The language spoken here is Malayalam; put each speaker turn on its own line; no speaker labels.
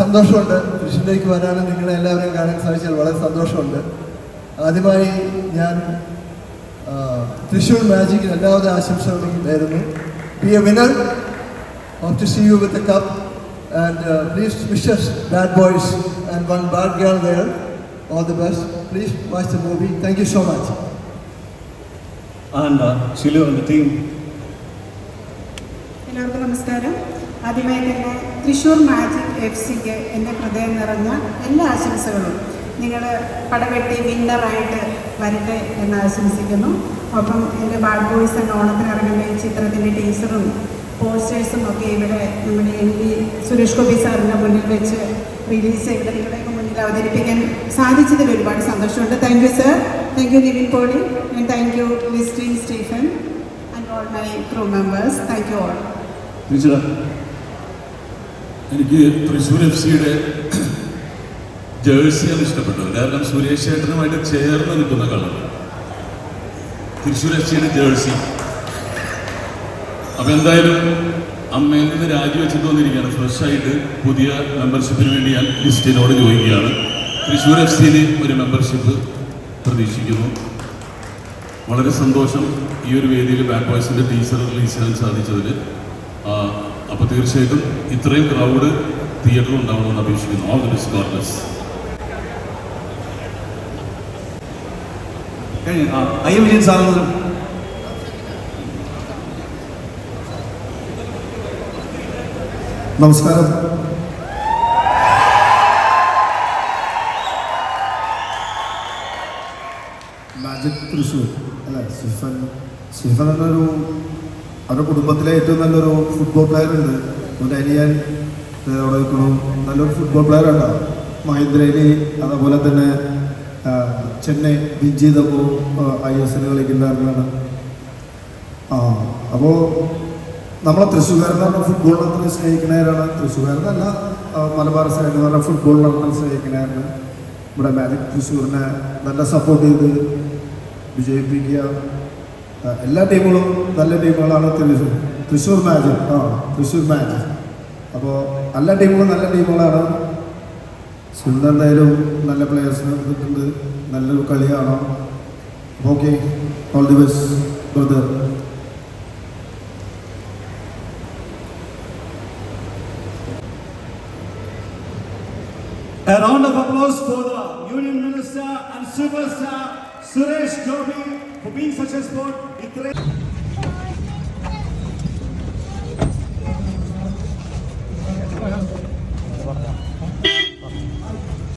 സന്തോഷമുണ്ട്. കൃഷിയിലേക്ക് വരാനും നിങ്ങളെ എല്ലാവരെയും കാണാൻ സാധിച്ചാൽ വളരെ സന്തോഷമുണ്ട്. ആദ്യമായി ഞാൻ തൃശ്ശൂർ മാജിക്കിൽ എല്ലാവിധ ആശംസകളും നേരുന്നു. P A winner of to see you with a cup and please wishes bad boys and one bad girl dear all the best please watch the movie thank
you so much and Shilu team
എല്ലാവർക്കും നമസ്കാരം. ആദ്യമായി തന്നെ തൃശ്ശൂർ മാജിക് എഫ് സിക്ക് എന്റെ ഹൃദയം നിറഞ്ഞ എല്ലാ ആശംസകളും. നിങ്ങൾ പടവെട്ടി വിന്നറായിട്ട് വരട്ടെ എന്ന് ആശംസിക്കുന്നു. ഒപ്പം എന്റെ ബാഡ് ബോയ്സ് എന്ന ഓണത്തിന് ഇറങ്ങുന്ന ഈ ചിത്രത്തിന്റെ ടീച്ചറും പോസ്റ്റേഴ്സും ഒക്കെ ഇവിടെ നമ്മുടെ എം പി സുരേഷ് ഗോപി സാറിന്റെ മുന്നിൽ വെച്ച് റിലീസ് ചെയ്ത് നിങ്ങളുടെയൊക്കെ മുന്നിൽ അവതരിപ്പിക്കാൻ സാധിച്ചതിൽ ഒരുപാട് സന്തോഷമുണ്ട്. Thank you sir thank you Nivin Pauly and thank you Listin Stephen and all my crew members thank you all
എനിക്ക് തൃശ്ശൂർ എഫ് സിയുടെ ജേഴ്സിയാണ് ഇഷ്ടപ്പെട്ടത്. കാരണം സുരേഷ് ചേട്ടനുമായിട്ട് ചേർന്ന് നിൽക്കുന്ന കളർ. തൃശ്ശൂർ എഫ് സിയുടെ ജേഴ്സി. അപ്പൊ എന്തായാലും അമ്മയിൽ നിന്ന് രാജിവെച്ചിട്ട് വന്നിരിക്കുകയാണ്. ഫ്രഷായിട്ട് പുതിയ മെമ്പർഷിപ്പിന് വേണ്ടി ഞാൻ ലിസ്റ്റിനോട് ചോദിക്കുകയാണ്. തൃശ്ശൂർ എഫ് സിയിൽ ഒരു മെമ്പർഷിപ്പ് പ്രതീക്ഷിക്കുന്നു. വളരെ സന്തോഷം ഈ ഒരു വേദിയിൽ ബാക്ക് ബോയ്സിന്റെ ടീച്ചർ റിലീസ് ചെയ്യാൻ സാധിച്ചതിൽ. തീർച്ചയായിട്ടും ഇത്രയും ക്രൗഡ് തിയേറ്ററിൽ ഉണ്ടാവണമെന്ന് അപേക്ഷിക്കുന്നു. All the best God bless
Vijayan സാറിനും
നമസ്കാരം. മാജിക് തൃശ്ശൂർ അല്ലേ സിഫൻ സിഫൻ എന്നൊരു അവരുടെ കുടുംബത്തിലെ ഏറ്റവും നല്ലൊരു ഫുട്ബോൾ പ്ലെയർ ഉണ്ട്. ഒരു അനിയൻ അവിടെ നിൽക്കണു നല്ലൊരു ഫുട്ബോൾ പ്ലെയർ ഉണ്ടാവും. മഹേന്ദ്രയിൽ അതേപോലെ തന്നെ ചെന്നൈ വിൻ ചെയ്തപ്പോൾ ഐ എസ് എൽ കളിക്കുന്നവരാണ് ആ അപ്പോൾ നമ്മളെ തൃശ്ശൂർക്കാരെന്ന് പറഞ്ഞാൽ ഫുട്ബോളിനെ അത്ര സ്നേഹിക്കുന്നവരാണ് തൃശ്ശൂർക്കാരെന്നല്ല ആ, മലബാർ സൈഡ് എന്ന് പറഞ്ഞാൽ ഫുട്ബോളിനെ സ്നേഹിക്കുന്നവരാണ് ഇവിടെ മാജിക് തൃശ്ശൂരിനെ നല്ല സപ്പോർട്ട് ചെയ്ത് വിജയിപ്പിക്കുക. എല്ലാ ടീമുകളും നല്ല ടീമുകളാണ് തൃശ്ശൂർ തൃശ്ശൂർ മാച്ച് ആ തൃശ്ശൂർ മാച്ച് അപ്പോൾ എല്ലാ ടീമുകളും നല്ല ടീമുകളാണ്. സുന്ദർ എന്തായാലും നല്ല പ്ലെയേഴ്സിനെ എടുത്തിട്ടുണ്ട് നല്ലൊരു കളിയാണ്. Okay all the best brother
A round of applause for the Union Minister and Superstar Suresh Gopi for being such a sport.